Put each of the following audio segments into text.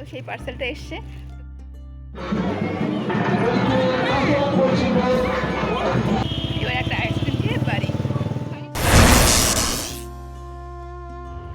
তো সেই পার্সেলটা এসছে।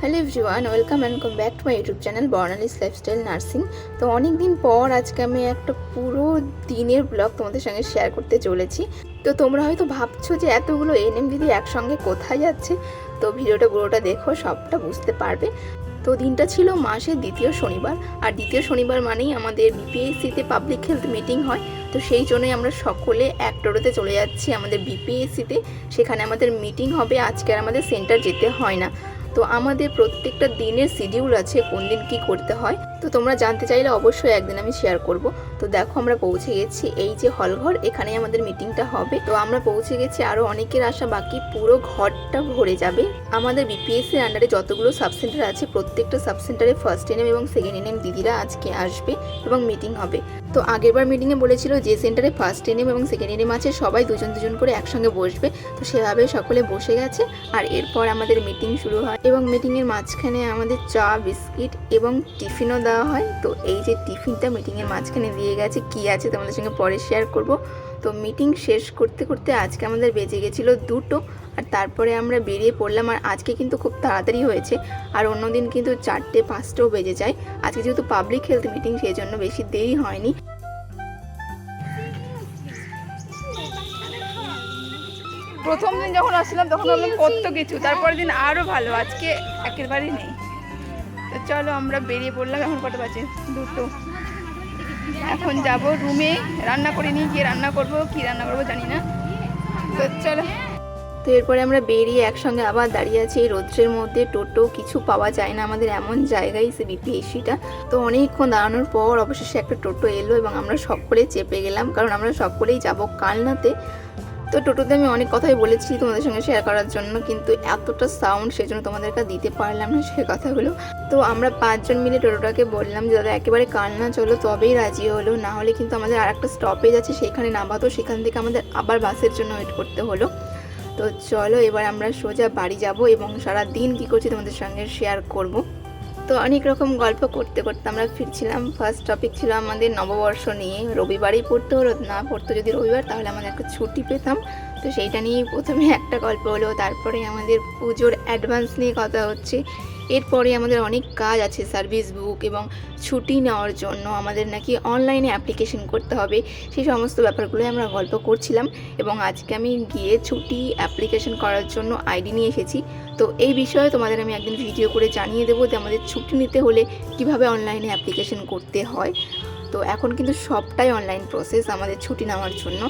Hello everyone welcome and come back to my YouTube channel Barnali's lifestyle nursing তো অনেক দিন পর আজকে আমি একটা পুরো দিনের ব্লগ তোমাদের সঙ্গে শেয়ার করতে চলেছি। তো তোমরা হয়তো ভাবছ যে এতগুলো এনএম দিদি একসঙ্গে কোথায় যাচ্ছে, তো ভিডিওটা পুরোটা দেখো, সবটা বুঝতে পারবে। তো দিনটা ছিল মাসের দ্বিতীয় শনিবার। আর দ্বিতীয় শনিবার মানেই আমাদের বিপিএসসিতে পাবলিক হেলথ মিটিং হয়। তো সেই জন্যই আমরা সকলে এক টোটোতে চলে যাচ্ছি আমাদের বিপিএসসিতে সেখানে আমাদের মিটিং হবে। আজকে আর আমাদের সেন্টার যেতে হয় না। তো আমাদের প্রত্যেকটা দিনের শিডিউল আছে কোন দিন কি করতে হয়। তো তোমরা জানতে চাইলে অবশ্যই একদিন আমি শেয়ার করব। তো দেখো আমরা পৌঁছে গেছি এই যে হলঘর, এখানেই আমাদের মিটিংটা হবে। তো আমরা পৌঁছে গেছি আরও অনেকের আশা বাকি, পুরো ঘরটা ভরে যাবে। আমাদের বিপিএসসির আন্ডারে যতগুলো সাবসেন্টার আছে, প্রত্যেকটা সাবসেন্টারে ফার্স্ট এনএম এবং সেকেন্ড এনএম দিদিরা আজকে আসবে এবং মিটিং হবে। তো আগেরবার মিটিংয়ে বলেছিল যে সেন্টারে ফার্স্ট এনএম এবং সেকেন্ড এনএম আছে সবাই দুজন দুজন করে একসঙ্গে বসবে। তো সেভাবে সকলে বসে গেছে আর এরপর আমাদের মিটিং শুরু হয় এবং মিটিংয়ের মাঝখানে আমাদের চা, বিস্কিট এবং টিফিনও দেওয়া হয়। তো এই যে টিফিনটা মিটিংয়ের মাঝখানে দিয়ে গেছে, কি আছে তোমাদের সঙ্গে পরে শেয়ার করব? তো মিটিং শেষ করতে করতে আজকে আমাদের বেজে গেছিল দুটো আর তারপরে আমরা বেরিয়ে পড়লাম আর আজকে কিন্তু খুব তাড়াতাড়ি হয়েছে আর অন্যদিন কিন্তু চারটে পাঁচটাও বেজে যায়। আজকে যেহেতু পাবলিক হেলথ মিটিং সেই জন্য বেশি দেরি হয়নি। প্রথম দিন যখন আসলাম তখন ভাবলাম কত কিছু, তারপরের দিন আরও ভালো, আজকে একেবারেই নেই। তো চলো আমরা বেরিয়ে পড়লাম, এখন কত বাজে? দুটো। এখন যাব রুমে, রান্না করে নিয়ে গিয়ে রান্না করব, কি রান্না করব জানি না। তো চলো। তো এরপরে আমরা বেরিয়ে একসঙ্গে আবার দাঁড়িয়ে আছি এই রৌদ্রের মধ্যে। টোটো কিছু পাওয়া যায় না আমাদের এমন জায়গায় সে বিপিএসিটা তো অনেকক্ষণ দাঁড়ানোর পর অবশেষে একটা টোটো এলো এবং আমরা সকলে চেপে গেলাম। কারণ আমরা সকলেই যাব কালনাতে। তো টোটোতে আমি অনেক কথাই বলেছি তোমাদের সঙ্গে শেয়ার করার জন্য, কিন্তু এতটা সাউন্ড সেই জন্য তোমাদেরকে দিতে পারলাম না সে কথাগুলো। তো আমরা পাঁচজন মিলে টোটোটাকে বললাম যে, দাদা, একেবারে কালনা চলো, তবেই রাজি হলো। না হলে কিন্তু আমাদের আর একটা স্টপেজ আছে, সেখানে নামাতো, সেখান থেকে আমাদের আবার বাসের জন্য ওয়েট করতে হলো। তো চলো, এবার আমরা সোজা বাড়ি যাব এবং সারা দিন কী করছি তোমাদের সঙ্গে শেয়ার করব। তো অনেক রকম গল্প করতে করতে আমরা ফিরছিলাম। ফার্স্ট টপিক ছিল আমাদের নববর্ষ নিয়ে। রবিবারই পড়তে না পড়তো যদি রবিবার তাহলে আমাদের একটা ছুটি পেতাম। তো সেইটা নিয়েই প্রথমে একটা গল্প হলো, তারপরে আমাদের পুজোর অ্যাডভান্স নিয়ে কথা হচ্ছে। এরপরে আমাদের অনেক কাজ আছে সার্ভিস বুক এবং ছুটি নেওয়ার জন্য আমাদের নাকি অনলাইনে অ্যাপ্লিকেশন করতে হবে। সেই সমস্ত ব্যাপারগুলোই আমরা গল্প করছিলাম এবং আজকে আমি গিয়ে ছুটি, অ্যাপ্লিকেশন করার জন্য আইডি নিয়ে এসেছি। তো এই বিষয়ে তোমাদের আমি একদিন ভিডিও করে জানিয়ে দেবো যে আমাদের ছুটি নিতে হলে কীভাবে অনলাইনে অ্যাপ্লিকেশন করতে হয়। তো এখন কিন্তু সবটাই অনলাইন প্রসেস আমাদের ছুটি নেওয়ার জন্য।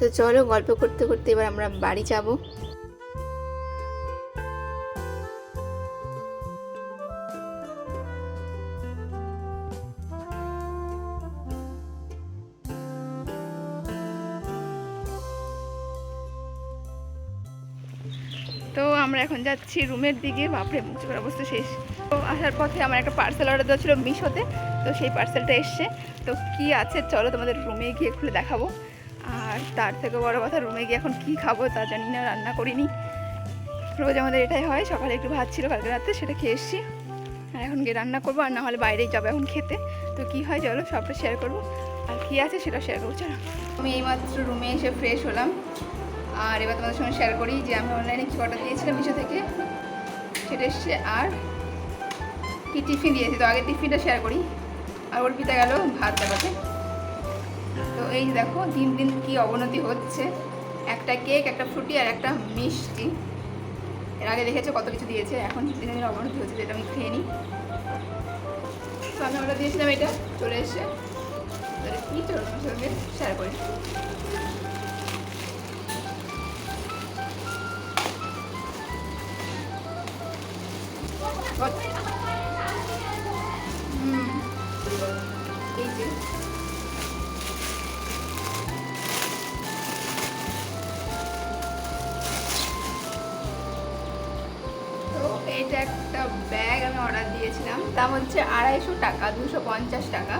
তো চলো গল্প করতে করতে এবার আমরা বাড়ি যাব। এখন যাচ্ছি রুমের দিকে। বাপরে মুখের অবস্থা শেষ। তো আসার পথে আমার একটা পার্সেল অর্ডার দেওয়া ছিল মিশোতে। তো সেই পার্সেলটা এসছে। তো কি আছে চলো তোমাদের রুমে গিয়ে খুলে দেখাবো। আর তার থেকে বড় কথা রুমে গিয়ে এখন কি খাব তা জানি না, রান্না করিনি। রোজ আমাদের এটাই হয়, সকালে একটু ভাত ছিল, কালকে রাতে সেটা খেয়ে এসছি। আর এখন গিয়ে রান্না করব, আর না হলে বাইরেই যাব এখন খেতে। তো কি হয় চলো, সবটা শেয়ার করব। আর কি আছে সেটা শেয়ার করব, চলো। আমি এইমাত্র রুমে এসে ফ্রেশ হলাম। আর এবার তোমাদের সঙ্গে শেয়ার করি যে আমি অনলাইনে কিছু অর্ডার দিয়েছিলাম মিশো থেকে। সেটা এসছে আর কি টিফিন দিয়েছি? তো আগে টিফিনটা শেয়ার করি। আর ওর পিতা গেল ভাত দেখাতে তো এই দেখো, দিন দিন কি অবনতি হচ্ছে। একটা কেক একটা ফ্রুটি আর একটা মিষ্টি। এর আগে দেখেছ কত কিছু দিয়েছে? এখন দিনে দিনে অবনতি হচ্ছে, যেটা আমি খেয়ে নিই। তো আমি অর্ডার দিয়েছিলাম এটা। চলে এসে কী চলো শেয়ার করি। এইটা একটা ব্যাগ আমি অর্ডার দিয়েছিলাম। দাম হচ্ছে আড়াইশো টাকা, দুশো পঞ্চাশ টাকা।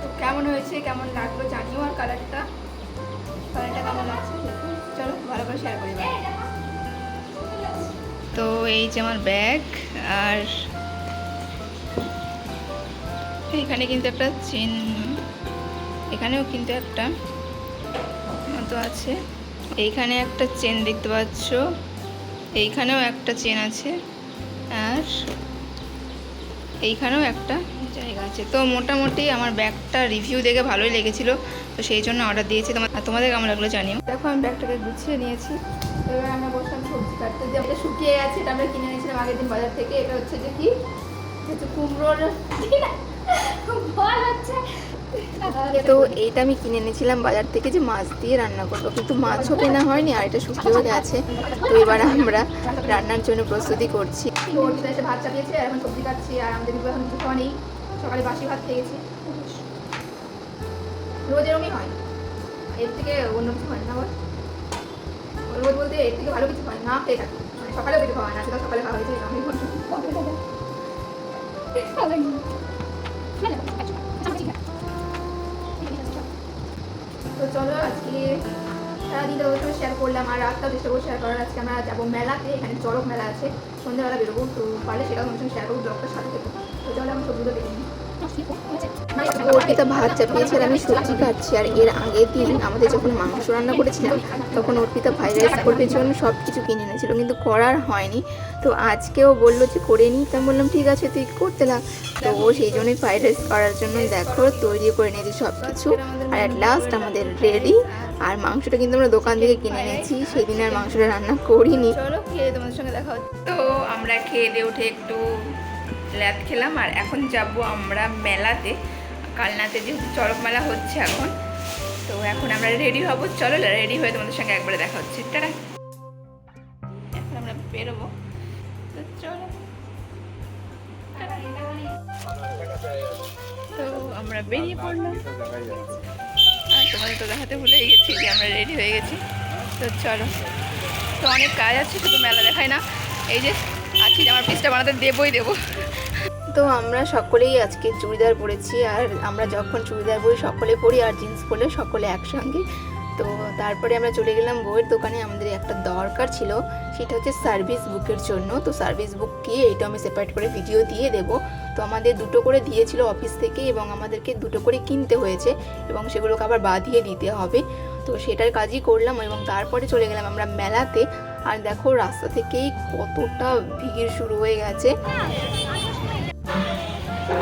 তো কেমন হয়েছে, কেমন লাগল জানিও আর কালারটা কালারটা কেমন লাগছে চলো ভালো করে শেয়ার করি। এই যে আমার ব্যাগ আর এখানে কিন্তু একটা চেন এখানেও কিন্তু একটা মতো আছে। এইখানে একটা চেন দেখতে পাচ্ছ, এইখানেও একটা চেন আছে আর এইখানেও একটা জায়গা আছে। তো মোটামুটি আমার ব্যাগটা রিভিউ দেখে ভালোই লেগেছিল, তো সেই জন্য অর্ডার দিয়েছি। তোমার তোমাদের কেমন লাগল জানিও। দেখো আমি ব্যাগটাকে গুছিয়ে নিয়েছি। এবার আমরা বসলাম সবজি কাটতে যে এটা শুকিয়ে গেছে এটা আমরা কিনে নিয়েছিলাম আগের দিন বাজার থেকে। এটা হচ্ছে যে কি? হচ্ছে কুমড়োর তো এইটা আমি কিনে এনেছিলাম বাজার থেকে যে মাছ দিয়ে রান্না করব। কিন্তু মাছও কেনা হয়নি আর এটা শুকিয়েও গেছে। তো এবার আমরা রান্নার জন্য প্রস্তুতি করছি। এসে ভাত চাপিয়েছে আর এখন সবজি কাটছি আর আমাদের এখন কিছু খাওয়া নেই সকালে বাসি ভাত খেয়ে গেছি রোজ এরমই হয়। এর থেকে অন্য কিছু হয় না আবার রোজ বলতে এর থেকে ভালো কিছু হয় না খেয়ে থাকি কিছু খাওয়া হয় না, সেটা সকালে খাওয়া হয়েছে আমি তো চলো আজকে সারাদিন তো শেয়ার করলাম, আর রাতটাও চেষ্টা করব শেয়ার করার আজকে আমরা যাব মেলাতে, এখানে চড়ক মেলা আছে। সন্ধ্যাবেলা বেরোবো, তো পারলে সেটাও তোমার শেয়ার করব ব্লগটার সাথে থেকে তো চলো আমি সবগুলো দেখে নিই। অর্পিতা ভাত চাপিয়েছে আর আমি সবজি কাটছি আর এর আগের দিন আমাদের যখন মাংস রান্না করেছিলাম, তখন অর্পিতা ফ্রাইড রাইস করবে জন্য সব কিছু কিনে এনেছিল, কিন্তু করার হয়নি। তো আজকেও বলল যে, করে নিই তা বললাম, ঠিক আছে, তুই করতে লাগ তো ও সেই জন্যই ফ্রাইড রাইস করার জন্য দেখো, তৈরি করে নিয়েছি সব কিছু আর অ্যাট লাস্ট আমাদের রেডি আর মাংসটা কিন্তু আমরা দোকান থেকে কিনে নিয়েছি সেই দিন আর মাংসটা রান্না করিনি। চলো, খেয়ে তোমাদের সঙ্গে দেখা হচ্ছে। তো আমরা খেয়ে দিয়ে উঠে একটু ল্যাদ খেলাম। আর এখন যাব আমরা মেলাতে। কালনাতে যেহেতু চড়ক মেলা হচ্ছে এখন। তো এখন আমরা রেডি হব। চলো, রেডি হয়ে তোমাদের সঙ্গে একবারে দেখা হচ্ছে। এখন আমরা বেরোবো। তো চলো। তো আমরা বেরিয়ে পড়লাম। আর তোমাদের তো দেখাতে ভুলেই গেছি যে আমরা রেডি হয়ে গেছি। তো চলো। তো অনেক কাজ আছে, শুধু মেলা দেখায় না। এই যে, আছি আমার পিসটা বানাতে দেবই দেবো। তো আমরা সকলেই আজকে চুড়িদার পরেছি আর আমরা যখন চুড়িদার পরি, সকলে পরি আর জিন্স পরলে সকলে একসঙ্গে। তো তারপরে আমরা চলে গেলাম বইয়ের দোকানে। আমাদের একটা দরকার ছিল, সেটা হচ্ছে সার্ভিস বুকের জন্য। তো সার্ভিস বুক কি এটা আমি সেপারেট করে ভিডিও দিয়ে দেবো। তো আমাদের দুটো করে দিয়েছিল অফিস থেকে এবং আমাদেরকে দুটো করে কিনতে হয়েছে এবং সেগুলোকে আবার বাঁধিয়ে দিতে হবে। তো সেটার কাজই করলাম এবং তারপরে চলে গেলাম আমরা মেলাতে। আর দেখো রাস্তা থেকেই কতটা ভিড় শুরু হয়ে গেছে। তো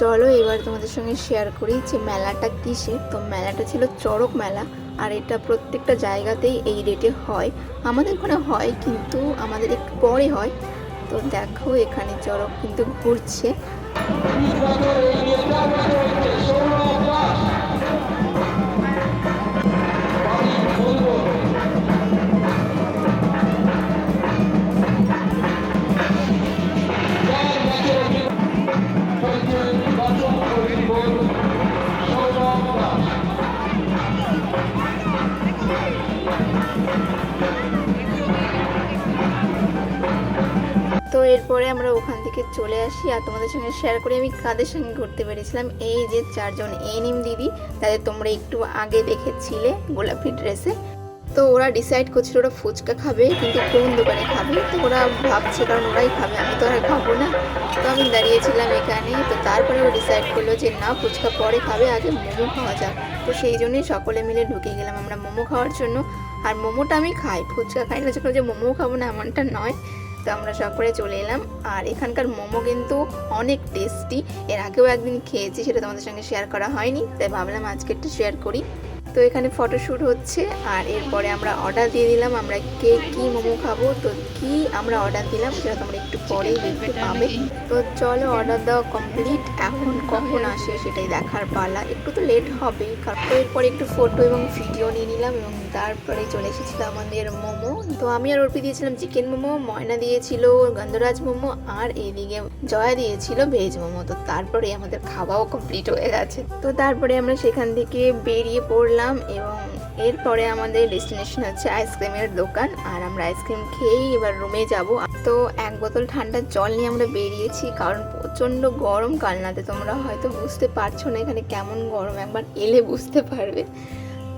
চলো এবার তোমাদের সঙ্গে শেয়ার করি যে মেলাটা কিসের। তো মেলাটা ছিল চড়ক মেলা, আর এটা প্রত্যেকটা জায়গাতেই এই রেটে হয়। আমাদের ওখানে হয়, কিন্তু আমাদের একটু পরে হয়। তো দেখো এখানে চড়ক কিন্তু ঘুরছে। তো এরপরে আমরা ওখান থেকে চলে আসি আর তোমাদের সঙ্গে শেয়ার করি। আমি কাদের সঙ্গে ঘুরতে পেরেছিলাম? এই যে চারজন এনিম দিদি, তাদের তোমরা একটু আগে দেখেছিলে গোলাপি ড্রেসে তো ওরা ডিসাইড করছিল ওরা ফুচকা খাবে, কিন্তু কোন দোকানে খাবে? তো ওরা ভাবছে, কারণ ওরাই খাবে, আমি তো আর খাব না। তো আমি দাঁড়িয়েছিলাম এখানে, তো তারপরে ও ডিসাইড করল যে না, ফুচকা পরে খাবে, আগে মোমো খাওয়া যাক। তো সেই জন্যই সকলে মিলে ঢুকে গেলাম আমরা মোমো খাওয়ার জন্য। আর মোমোটা আমি খাই, ফুচকা খাই। না যে মোমো খাব না, এমনটা নয়। তো আমরা সকলে চলে এলাম। আর এখানকার মোমো কিন্তু অনেক টেস্টি এর আগেও একদিন খেয়েছি, সেটা তোমাদের সঙ্গে শেয়ার করা হয়নি, তাই ভাবলাম আজকে একটু শেয়ার করি। তো এখানে ফটোশ্যুট হচ্ছে আর এরপরে আমরা অর্ডার দিয়ে দিলাম, আমরা কে কি মোমো খাব, তো কি আমরা অর্ডার দিলাম সেটা তোমরা একটু পরেই দেখতে পাবে। তো চলো অর্ডার দেওয়া কমপ্লিট এখন কখন আসে সেটাই দেখার পালা। একটু তো লেট হবে কারণ এরপরে একটু ফটো এবং ভিডিও নিয়ে নিলাম এবং তারপরে চলে এসেছিল আমাদের মোমো। তো আমি আর অর্পি দিয়েছিলাম চিকেন মোমো, ময়না দিয়েছিল গন্ধরাজ মোমো আর এদিকে জয়া দিয়েছিল ভেজ মোমো। তো তারপরে আমাদের খাওয়াও কমপ্লিট হয়ে গেছে। তো তারপরে আমরা সেখান থেকে বেরিয়ে পড়লাম। এবং এরপরে আমাদের ডেস্টিনেশন হচ্ছে আইসক্রিমের দোকান আর আমরা আইসক্রিম খেয়েই এবার রুমে যাব। তো এক বোতল ঠান্ডা জল নিয়ে আমরা বেরিয়েছি কারণ প্রচণ্ড গরম। কালনাতে তোমরা হয়তো বুঝতে পারছ না এখানে কেমন গরম, একবার এলে বুঝতে পারবে।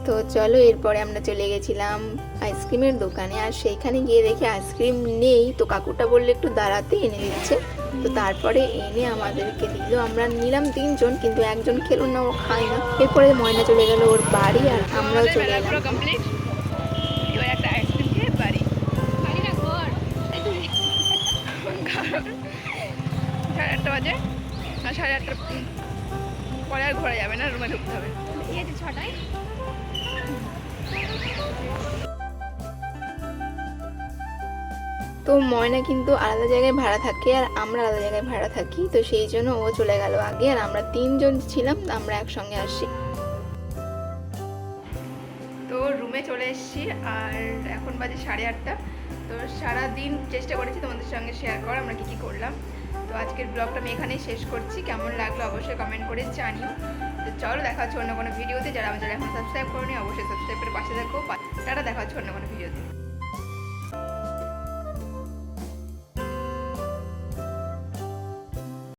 তো চলো এরপরে আমরা চলে গেছিলাম আইসক্রিমের দোকানে আর সেইখানে গিয়ে দেখি আইসক্রিম নেই। তো কাকুটা বললে একটু দাঁড়াতে এনে দিচ্ছে। তো তারপরে এনে আমাদেরকে দিল। আমরা নিলাম তিনজন কিন্তু একজন খেলো না ও খায় না। এরপরে ময়না চলে গেল ওর বাড়ি আর আমরাও চলে মেলা পুরো এলাম। কমপ্লিট এবার একটা আইসক্রিম খেয়ে বাড়ি। বাড়ি না ঘর। সাড়ে আটটা বাজে। আর সাড়ে আটটা পরে আর ঘোরা যাবে না রুমে ঢুকতে হবে। এই যে ছটায়। তো ময়না কিন্তু আলাদা জায়গায় ভাড়া থাকে আর আমরা আলাদা জায়গায় ভাড়া থাকি। তো সেই জন্য ও চলে গেল আগে আর আমরা তিনজন ছিলাম, আমরা একসঙ্গে আসি। তো রুমে চলে এসেছি আর এখন বাজে সাড়ে আটটা। তো সারা দিন চেষ্টা করেছি তোমাদের সঙ্গে শেয়ার করার, আমরা কী কী করলাম। তো আজকের ব্লগটা আমি এখানেই শেষ করছি। কেমন লাগল অবশ্যই কমেন্ট করে জানিও। তো চলো দেখা হচ্ছে অন্য কোনো ভিডিওতে। যারা আমাদের এখন সাবস্ক্রাইব করনি, অবশ্যই সাবস্ক্রাইব করে পাশে দেখো টাটা, দেখা হচ্ছে অন্য কোনো ভিডিওতে।